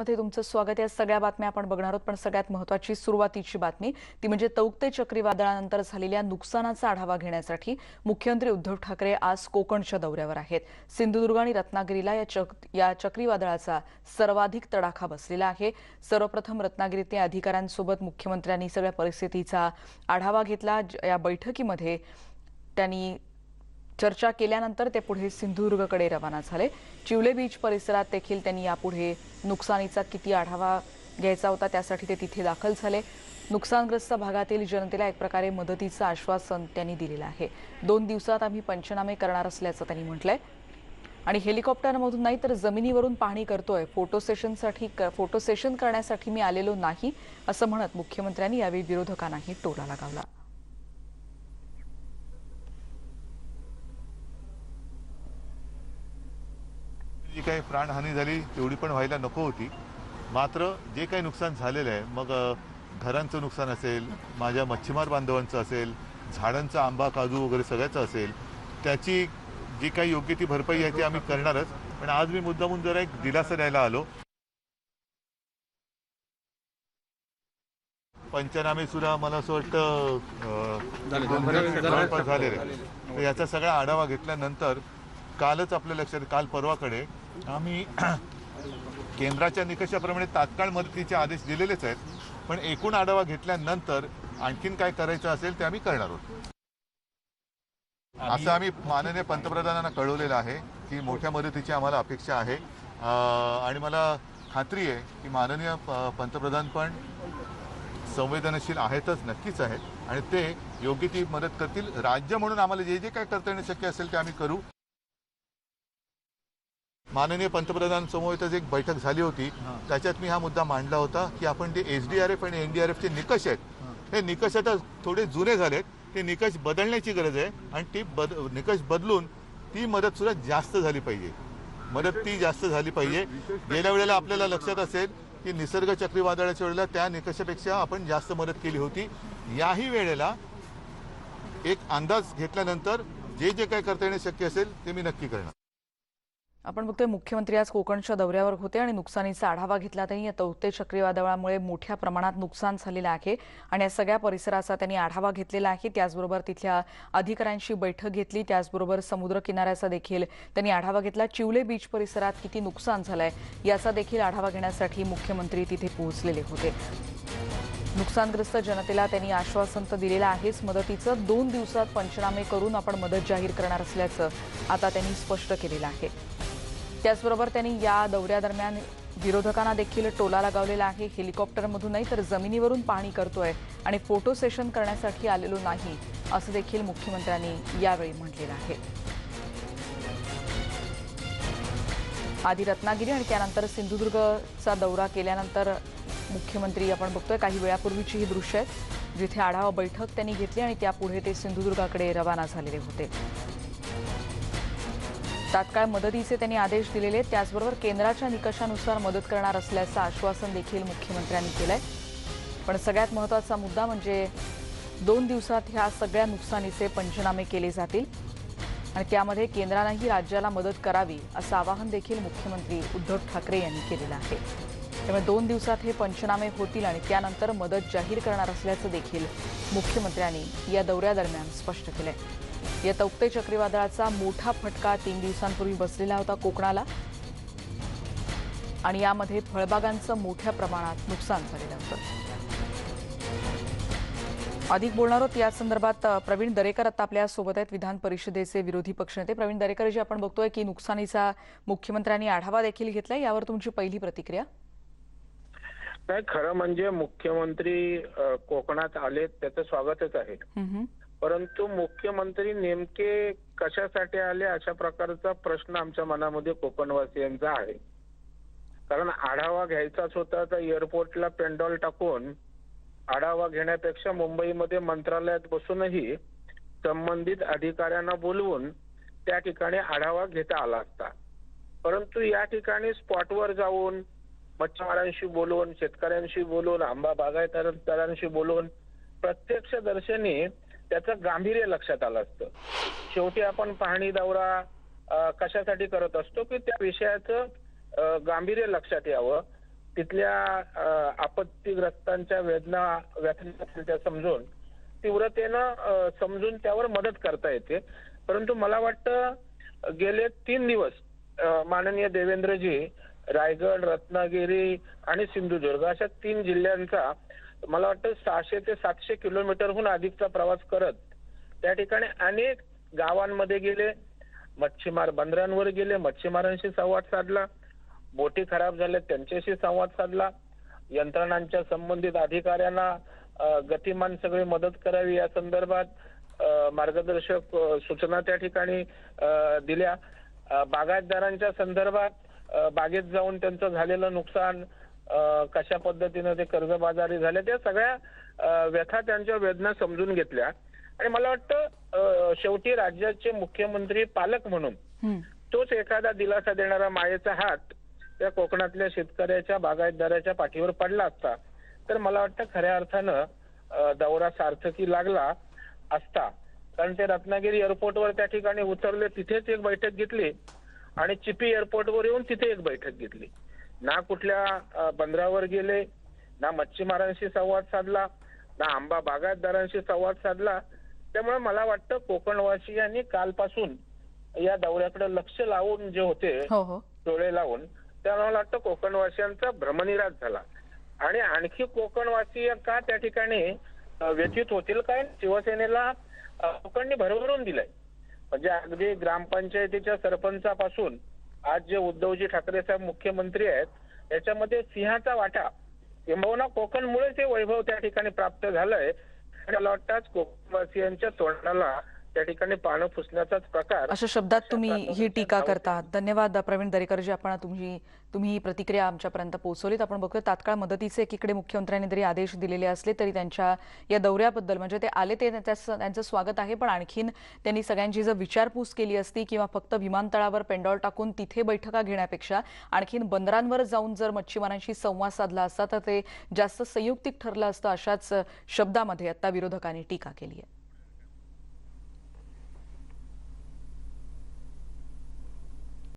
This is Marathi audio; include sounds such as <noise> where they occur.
मध्ये तुमचं स्वागत या सगळ्या बातम्या आपण बघणार आहोत. पण सगळ्यात महत्वाची सुरुवातीची बातमी ती म्हणजे तौक्ते चक्रीवादळानंतर झालेल्या नुकसानाचा आढावा घेण्यासाठी मुख्यमंत्री उद्धव ठाकरे आज कोकणच्या दौऱ्यावर आहेत. सिंधुदुर्ग आणि रत्नागिरीला या चक या चक्रीवादळाचा सर्वाधिक तडाखा बसलेला आहे. सर्वप्रथम रत्नागिरीतल्या अधिकाऱ्यांसोबत मुख्यमंत्र्यांनी सगळ्या परिस्थितीचा आढावा घेतला. ज- या बैठकीमध्ये त्यांनी चर्चा केल्यानंतर ते पुढे सिंधुदुर्गकडे रवाना झाले. चिवले बीच परिसरात देखील त्यांनी यापुढे नुकसानीचा किती आढावा घ्यायचा होता त्यासाठी ते तिथे दाखल झाले. नुकसानग्रस्त भागातील जनतेला एक प्रकारे मदतीचं आश्वासन त्यांनी दिलेलं आहे. दोन दिवसात आम्ही पंचनामे करणार असल्याचं त्यांनी म्हटलंय. आणि हेलिकॉप्टरमधून नाही तर जमिनीवरून पाहणी करतोय. फोटो सेशनसाठी फोटो सेशन करण्यासाठी मी आलेलो नाही असं म्हणत मुख्यमंत्र्यांनी यावेळी विरोधकांनाही टोला लगावला. जी काही प्राणहानी झाली तेवढी पण व्हायला नको होती. मात्र जे काही नुकसान झालेलं आहे मग घरांचं नुकसान असेल माझ्या मच्छीमार बांधवांचं असेल झाडांचा आंबा काजू वगैरे सगळ्याचं असेल त्याची जी काही योग्य ती भरपाई आहे ती आम्ही करणारच. पण आज मी मुद्दामून जरा एक दिलासा द्यायला आलो. पंचनामे सुद्धा मला असं वाटतं झालेले. याचा सगळा आढावा घेतल्यानंतर कालच आपल्या लक्षात काल परवाकडे आम्ही <clears throat> केंद्राच्या निकषाप्रमाणे तात्काळ मदतीचे आदेश दिलेलेच आहेत. पण एकूण आढावा घेतल्यानंतर आणखीन काय करायचं असेल ते आम्ही करणार आहोत. असं आम्ही माननीय पंतप्रधानांना कळवलेलं आहे की मोठ्या मदतीची आम्हाला अपेक्षा आहे. आणि मला खात्री आहे की माननीय पंतप्रधान पण संवेदनशील आहेतच नक्कीच आहेत. आणि ते योग्य ती मदत करतील. राज्य म्हणून आम्हाला जे जे काय करता येणं शक्य असेल ते आम्ही करू. माननीय पंतप्रधान समोरच एक बैठक झाली होती त्याच्यात मी हा मुद्दा मांडला होता की आपण जे एस डी आर एफ आणि एन डी आर एफचे निकष आहेत हे. निकष आता थोडे जुने झालेत. ते निकष बदलण्याची गरज आहे आणि ती बद निकष बदलून ती मदत सुद्धा जास्त झाली पाहिजे. मदत ती जास्त झाली पाहिजे. गेल्या वेळेला आपल्याला लक्षात असेल की निसर्ग चक्रीवादळाच्या वेळेला त्या निकषापेक्षा आपण जास्त मदत केली होती. याही वेळेला एक अंदाज घेतल्यानंतर जे जे काय करता येणे शक्य असेल ते मी नक्की करणार. आपण बघतोय मुख्यमंत्री आज कोकणच्या दौऱ्यावर होते आणि नुकसानीचा आढावा घेतला. त्यांनी या तौते चक्रीवादळामुळे मोठ्या प्रमाणात नुकसान झालेलं आहे आणि या सगळ्या परिसराचा त्यांनी आढावा घेतलेला आहे. त्याचबरोबर तिथल्या अधिकाऱ्यांशी बैठक घेतली. त्याचबरोबर समुद्र किनाऱ्याचा देखील त्यांनी आढावा घेतला. चिवले बीच परिसरात किती नुकसान झालंय याचा देखील आढावा घेण्यासाठी मुख्यमंत्री तिथे पोहोचलेले होते. नुकसानग्रस्त जनतेला त्यांनी आश्वासन तर दिलेलं आहेच. मदतीचं दोन दिवसात पंचनामे करून आपण मदत जाहीर करणार असल्याचं आता त्यांनी स्पष्ट केलेलं आहे. त्याचबरोबर त्यांनी या दौऱ्यादरम्यान विरोधकांना देखील टोला लगावलेला आहे. हेलिकॉप्टरमधून नाही तर जमिनीवरून पाहणी करतोय आणि फोटो सेशन करण्यासाठी आलेलो नाही असं देखील मुख्यमंत्र्यांनी यावेळी म्हटलेलं आहे. आधी रत्नागिरी आणि त्यानंतर सिंधुदुर्गचा दौरा केल्यानंतर मुख्यमंत्री आपण बघतोय काही वेळापूर्वीची ही दृश्य आहेत जिथे आढावा बैठक त्यांनी घेतली आणि त्यापुढे ते सिंधुदुर्गाकडे रवाना झालेले होते. तात्काळ मदतीचे त्यांनी आदेश दिलेले त्याचबरोबर केंद्राच्या निकषानुसार मदत करणार असल्याचं आश्वासन देखील मुख्यमंत्र्यांनी केलंय. पण सगळ्यात महत्त्वाचा मुद्दा म्हणजे दोन दिवसात ह्या सगळ्या नुकसानीचे पंचनामे केले जातील आणि त्यामध्ये केंद्रानंही राज्याला मदत करावी असं आवाहन देखील मुख्यमंत्री उद्धव ठाकरे यांनी केलेलं आहे. त्यामुळे दोन दिवसात हे पंचनामे होतील आणि त्यानंतर मदत जाहीर करणार असल्याचं देखील मुख्यमंत्र्यांनी या दौऱ्यादरम्यान स्पष्ट केलंय. या तौक्ते चक्रीवादळाचा मोठा फटका तीन दिवसांपूर्वी बसलेला होता कोकणाला. आणि यामध्ये फळबागांचं मोठ्या प्रमाणात नुकसान झालेलं होतं. अधिक बोलणार आहोत या संदर्भात प्रवीण दरेकर आता आपल्यासोबत आहेत विधान परिषदेचे विरोधी पक्षनेते प्रवीण दरेकर जी आपण बघतोय की नुकसानीचा मुख्यमंत्र्यांनी आढावा देखील घेतलाय. यावर तुमची पहिली प्रतिक्रिया? खरं म्हणजे मुख्यमंत्री कोकणात आले त्याचं स्वागतच आहे. परंतु मुख्यमंत्री नेमके कशासाठी आले अशा प्रकारचा प्रश्न आमच्या मनामध्ये कोकणवासियांचा आहे. कारण आढावा घ्यायचाच होता तर एअरपोर्टला पेंडॉल टाकून आढावा घेण्यापेक्षा मुंबईमध्ये मंत्रालयात बसूनही संबंधित अधिकाऱ्यांना बोलवून त्या ठिकाणी आढावा घेता आला असता. परंतु या ठिकाणी स्पॉटवर जाऊन मच्छीमारांशी बोलून शेतकऱ्यांशी बोलून आंबा बागायतदारांशी बोलून प्रत्यक्ष दर्शनी त्याचं गांभीर्य लक्षात आलं असतं. शेवटी आपण पाहणी दौरा कशासाठी करत असतो की त्या विषयाचं गांभीर्य लक्षात यावं. तिथल्या आपत्तीग्रस्तांच्या वेदना व्यथना त्या समजून तीव्रतेनं समजून त्यावर मदत करता येते. परंतु मला वाटतं गेले तीन दिवस माननीय देवेंद्रजी रायगड रत्नागिरी आणि सिंधुदुर्ग अशा तीन जिल्ह्यांचा मला वाटतं सहाशे ते सातशे किलोमीटरहून अधिकचा प्रवास करत त्या ठिकाणी अनेक गावांमध्ये गेले. मच्छीमार बंदरांवर गेले. मच्छीमारांशी संवाद साधला. बोटी खराब झाल्या त्यांच्याशी संवाद साधला. यंत्रणांच्या संबंधित अधिकाऱ्यांना गतिमान सगळी मदत करावी या संदर्भात मार्गदर्शक सूचना त्या ठिकाणी दिल्या. बागायतदारांच्या संदर्भात बागेत जाऊन त्यांचं झालेलं नुकसान कशा पद्धतीनं ते कर्जबाजारी झाले त्या सगळ्या व्यथा त्यांच्या वेदना समजून घेतल्या. आणि मला वाटतं शेवटी राज्याचे मुख्यमंत्री पालक म्हणून. तोच एखादा दिलासा देणारा मायेचा हात त्या कोकणातल्या शेतकऱ्याच्या बागायतदाराच्या पाठीवर पडला असता तर मला वाटतं खऱ्या अर्थानं दौरा सार्थकी लागला असता. कारण ते रत्नागिरी एअरपोर्टवर त्या ठिकाणी उतरले तिथेच एक बैठक घेतली आणि चिपी एअरपोर्टवर येऊन तिथे एक बैठक घेतली. ना कुठल्या बंदरावर गेले ना मच्छीमारांशी संवाद साधला ना आंबा बागायतदारांशी संवाद साधला. त्यामुळे मला वाटतं कोकणवासियांनी कालपासून या दौऱ्याकडे लक्ष लावून जे होते हो हो. डोळे लावून त्यामुळे मला वाटतं कोकणवासियांचा भ्रमनिराश झाला. आणि आणखी कोकणवासीय का त्या ठिकाणी व्यथित होतील काय? शिवसेनेला कोकणनी भरभरून दिलंय. म्हणजे अगदी ग्रामपंचायतीच्या सरपंचापासून आज जे उद्धवजी ठाकरे साहेब मुख्यमंत्री आहेत याच्यामध्ये सिंहाचा वाटा किंबहुना कोकणमुळेच हे वैभव त्या ठिकाणी प्राप्त झालंय. आणि मला वाटतं कोकणवासियांच्या तोंडाला त्या ठिकाणी पानं पुसण्याचाच प्रकार अशा शब्दात तुम्ही ही टीका करता धन्यवाद प्रवीण दरेकरजी आपण तुमची तुम्ही ही प्रतिक्रिया आमच्यापर्यंत पोहोचवलीत. आपण बघतोय तात्काळ मदतीचे एकीकडे मुख्यमंत्र्यांनी जरी आदेश दिलेले असले तरी त्यांच्या या दौऱ्याबद्दल म्हणजे ते आले ते त्यांचं स्वागत आहे पण आणखीन त्यांनी सगळ्यांची जर विचारपूस केली असती किंवा फक्त विमानतळावर पेंडॉल टाकून तिथे बैठका घेण्यापेक्षा आणखीन बंदरांवर जाऊन जर मच्छीमारांशी संवाद साधला असता तर ते जास्त संयुक्तिक ठरलं असतं अशाच शब्दामध्ये आता विरोधकांनी टीका केली आहे.